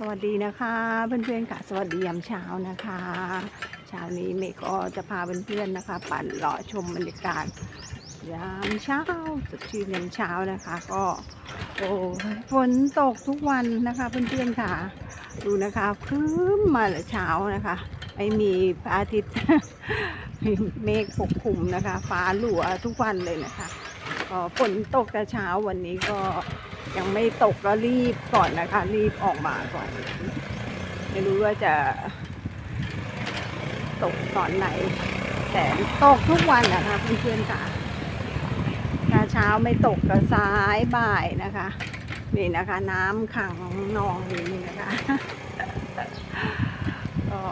สวัสดีนะคะเพื่อนๆค่ะ สวัสดียามเช้านะคะเช้านี้เมย์ก็จะพาเพื่อนๆนะคะ ปั่นเลาะชมบรรยากาศยามเช้าสดชื่นยามเช้านะคะ ก็โอ้ฝนตกทุกวันนะคะเพื่อนๆค่ะ ดูนะคะครึ้มมาแต่เช้านะคะไม่มีพระอาทิตย์เมฆปกคลุมนะคะ ฟ้าหลัวทุกวันเลยนะคะก็ฝนตกแต่เช้าวันนี้ก็ ยังไม่ตกก็รีบก่อนนะคะ รีบออกมาก่อน ไม่รู้ว่าจะ ตกตอนไหน แต่ตกทุกวันนะคะเพื่อนๆค่ะถ้าเช้าไม่ตกก็สายบ่ายนะคะ นี่นะคะ น้ำขังนองอยู่นี่นะคะก็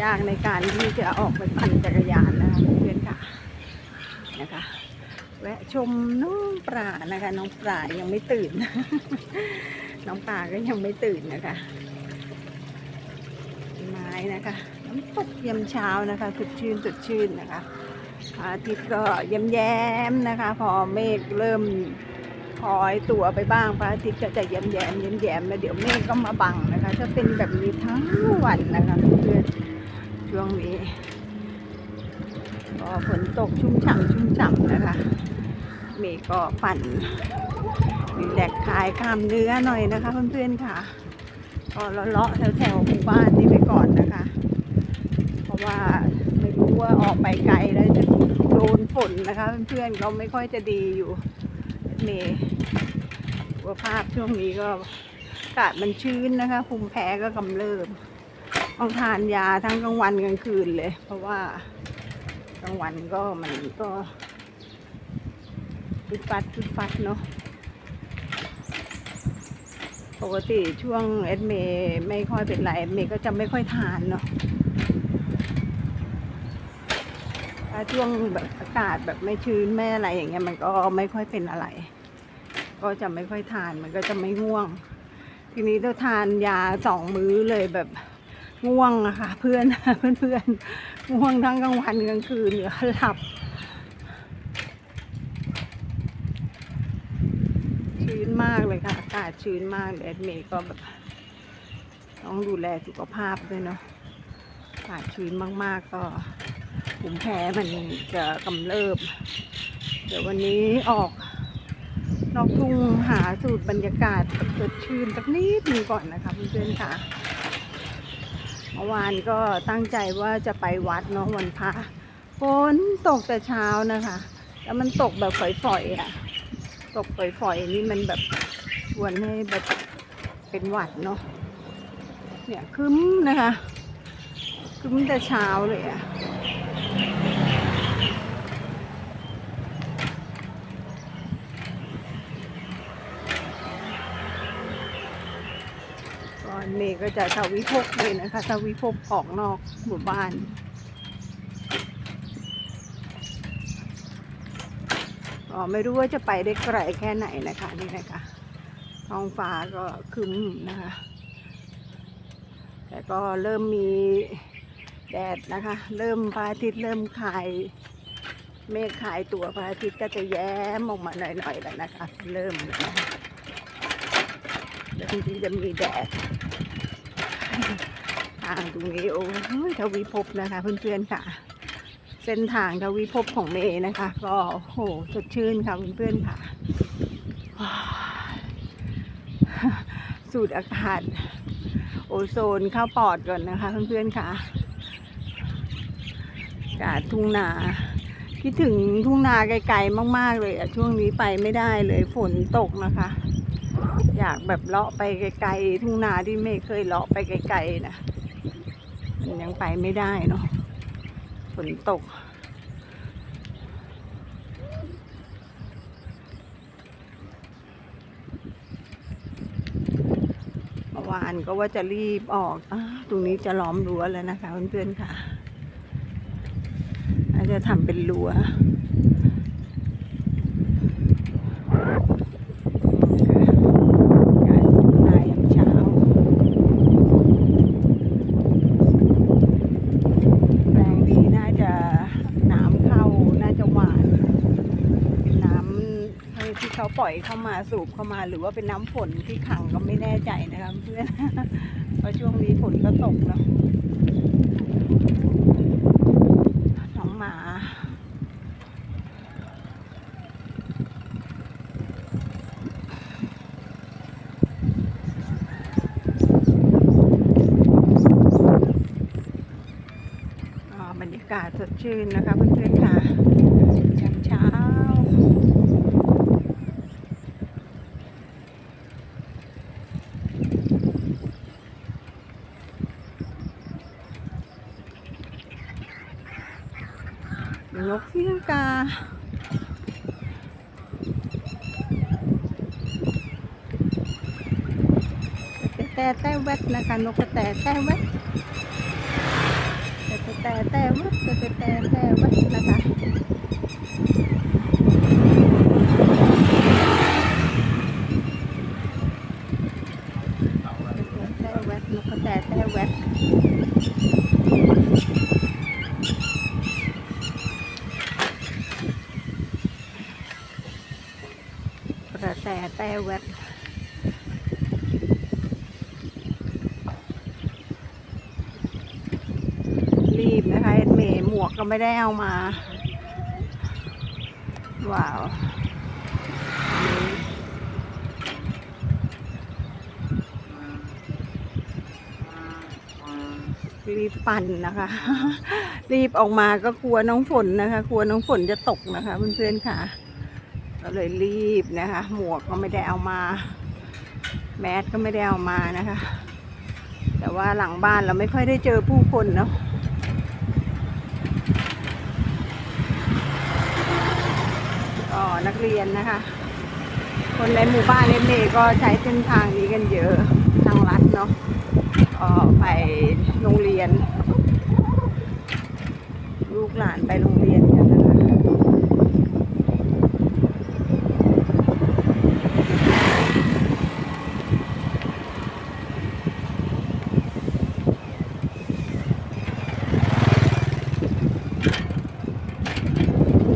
ยากในการที่จะออกไปปั่นจักรยานนะคะเพื่อนๆค่ะนะคะ แวะชมน้องปลานะคะ น้องปลายังไม่ตื่น น้องปลาก็ยังไม่ตื่นนะคะ ไม้นะคะ น้ำตกยามเช้านะคะสดชื่นสดชื่นนะคะพระอาทิตย์ก็แย้มแย้มนะคะ พอเมฆเริ่มคอยตัวไปบ้างพระอาทิตย์ก็จะย้มแย้มแย้มแย้มแล้วเดี๋ยวเมฆก็มาบังนะคะ จะเป็นแบบนี้ทั้งวันนะคะเพื่อนช่วงนี้ก็ฝนตกชุ่มฉ่ำชุ่มฉ่ำนะคะ เมย์ก็ปั่นมีแดกคลายกล้ามเนื้อหน่อยนะคะ เพื่อนๆค่ะ ก็เลาะแถวๆหมู่บ้านนี่ไปก่อนนะคะ เพราะว่าไม่รู้ว่าออกไปไกลแล้วจะโดนฝนนะคะ เพื่อนๆก็ไม่ค่อยจะดีอยู่เมย์สุขภาพช่วงนี้ก็อากาศมันชื้นนะคะภูมิแพ้ก็กำเริบต้องทานยาทั้งกลางวันกลางคืนเลย เพราะว่ากลางวันก็มันก็ ฟุดฟัดฟุดฟัดเนาะปกติช่วงเอสเมย์ไม่ค่อยเป็นไรเมย์ก็จะไม่ค่อยทานเนาะถ้าช่วงแบบอากาศแบบไม่ชื้นไม่อะไรอย่างเงี้ยมันก็ไม่ค่อยเป็นอะไร ก็จะไม่ค่อยทานมันก็จะไม่ง่วง ทีนี้ต้องทานยาสองมื้อเลยแบบง่วงอะค่ะเพื่อนเพื่อนเพื่อนง่วงทั้งกลางวันกลางคืนเหลือหลับ ชื้น มากเลยค่ะ อากาศชื้นมากเลยแอดเมย์ก็แบบต้องดูแลสุขภาพด้วยเนาะอากาศชื้นมาก ๆ ก็ภูมิแพ้มันจะกำเริบ เดี๋ยววันนี้ออก นอกทุ่งหาสูตรบรรยากาศสดชื่นสักนิดนึงก่อนนะคะเพื่อนๆค่ะเมื่อวานก็ตั้งใจว่าจะไปวัดเนาะวันพระฝนตกแต่เช้านะคะ แล้วมันตกแบบฝอยๆอะ ตกฝอยๆนี่มันแบบชวนให้แบบเป็นหวัดเนาะเนี่ยคึ้มนะคะคึ้มแต่เช้าเลยอะก่อนเมย์ก็จะทวิภพเลยนะคะทวิภพออกนอกหมู่บ้าน ก็ไม่รู้ว่าจะไปได้ไกลแค่ไหนนะคะนี่นะคะท้องฟ้าก็คึ้มนะคะ แต่ก็เริ่มมีแดดนะคะ เริ่มพระอาทิตย์เริ่มคลายเมฆคลายตัวพระอาทิตย์ก็จะแย้มออกมาหน่อยๆแล้วนะคะ เริ่มแล้วนะคะเริ่มที่จะมีแดดทางตรงนี้โอ้ยทวีภพนะคะเพื่อนๆค่ะ เส้นทางทวีภพของเมย์นะคะ ก็โอ้โหสดชื่นค่ะเพื่อนๆค่ะ สูดอากาศ โอโซนเข้าปอดก่อนนะคะเพื่อนๆค่ะอากาศทุ่งนาคิดถึงทุ่งนาไกลๆมาก ๆ เลยอะช่วงนี้ไปไม่ได้เลยฝนตกนะคะ อยากแบบเลาะไปไกลๆทุ่งนาที่ไม่เคยเลาะไปไกลๆนะมันยังไปไม่ได้เนาะ ฝนตก เมื่อวานก็ว่าจะรีบออกอตรงนี้จะล้อมรั้วแล้วนะคะเพื่อนๆค่ะ อาจจะทำเป็นรั้ว การนายามเช้า แปลงนี้น่าจะน้ำเข้า น่าจะหวานเป็นน้ำที่เขาป ล่อยเข้ามาสูบเข้ามา หรือว่าเป็นน้ำฝนที่ขังก็ไม่แน่ใจนะคะเพื่อนเพราะช่วงนี้ฝนก็ตกเนาะน้องหมาอ่าบรรยากาศสดชื่นนะคะเพื่อนๆค่ะยามเช้า นกเสียงกา แต่แต่แวดนะคะ นกกระแตแต่แวดแต่แต่แต่วัดแต่แต่แต่วัดนะคะแต่แวดนกกระแตแต่แวดกระแตแต่แวด นะคะเอ็ดเมย์หมวกก็ไม่ได้เอามา ว้าวรีบปั่นนะคะ รีบออกมาก็กลัวน้องฝนนะคะ กลัวน้องฝนจะตกนะคะ เพื่อนๆค่ะก็เลยรีบนะคะ หมวกก็ไม่ได้เอามา แมสก็ไม่ได้เอามานะคะ แต่ว่าหลังบ้านเราไม่ค่อยได้เจอผู้คนเนาะ ก็ นักเรียนนะคะ คนในหมู่บ้านเอเมก็ใช้เส้นทางนี้กันเยอะทางลัดเนาะก็ไปโรงเรียน ลูกหลานไปโรงเรียนกันนะคะ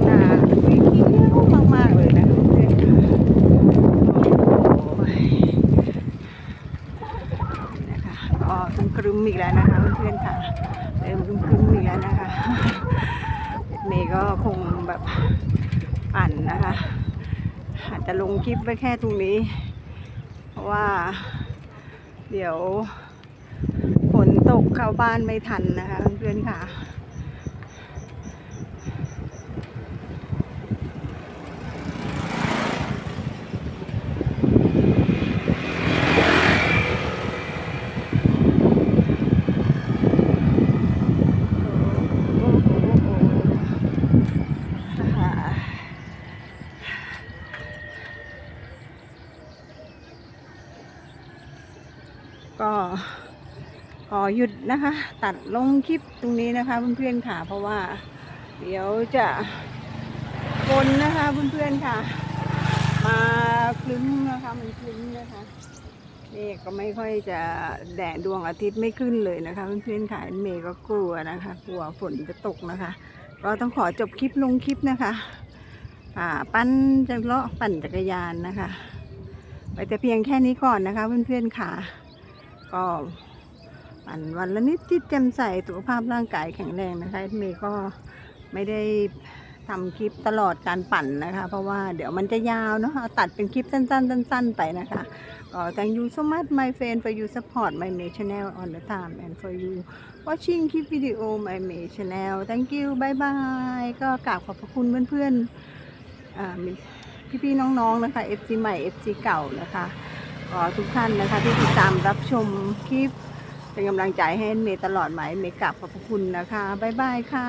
น่าไปเที่ยวมากๆเลยนะเพื่อนๆโอ้ยนะคะก็ครึ มครึมๆอีกแล้วนะคะเพื่อนๆค่ะ เริ่มครึมครึมๆอีกแล้วนะคะ เมย์ก็คงแบบปั่นนะคะอาจจะลงคลิปไว้แค่ตรงนี้ เพราะว่า เดี๋ยวฝนตกเข้าบ้านไม่ทันนะคะเพื่อนๆค่ะ ก็ขอ หยุดนะคะ ตัดลงคลิปตรงนี้นะคะเพื่อนๆค่ะ เพราะว่า เดี๋ยวจะฝนนะคะเพื่อนๆค่ะ มาคลึ้มนะคะมันคลึ้มนะคะเมฆก็ไม่ค่อยจะแดดดวงอาทิตย์ไม่ขึ้นเลยนะคะเพื่อนๆค่ะเมย์ก็กลัวนะคะ กลัวฝนจะตกนะคะ ก็ต้องขอจบคลิปลงคลิปนะคะ่าปั้นจะเลาะปั่นจักรยานนะคะ ไปแต่เพียงแค่นี้ก่อนนะคะเพื่อนๆค่ะ ก็ ปั่นวันละนิดจิตแจ่มใสสุขภาพร่างกายแข็งแรงนะคะเมย์ก็ไม่ได้ทำคลิปตลอดการปั่นนะคะ เพราะว่าเดี๋ยวมันจะยาวเนาะเอาตัดเป็นคลิปสั้นๆสั้นๆไปนะคะก็ thank you so much my friend for you support my May channel on the time and for you watching คลิปวิดีโอ my May channel thank you bye bye ก็กราบขอบพระคุณเพื่อนๆพี่ๆน้องๆนะคะ FC ใหม่ FC เก่านะคะก็ทุกท่านนะคะที่ติดตามรับชมคลิป เป็นกำลังใจให้เมย์ตลอดไหมเมย์กลับขอบพระคุณนะคะ บ๊ายบายค่ะ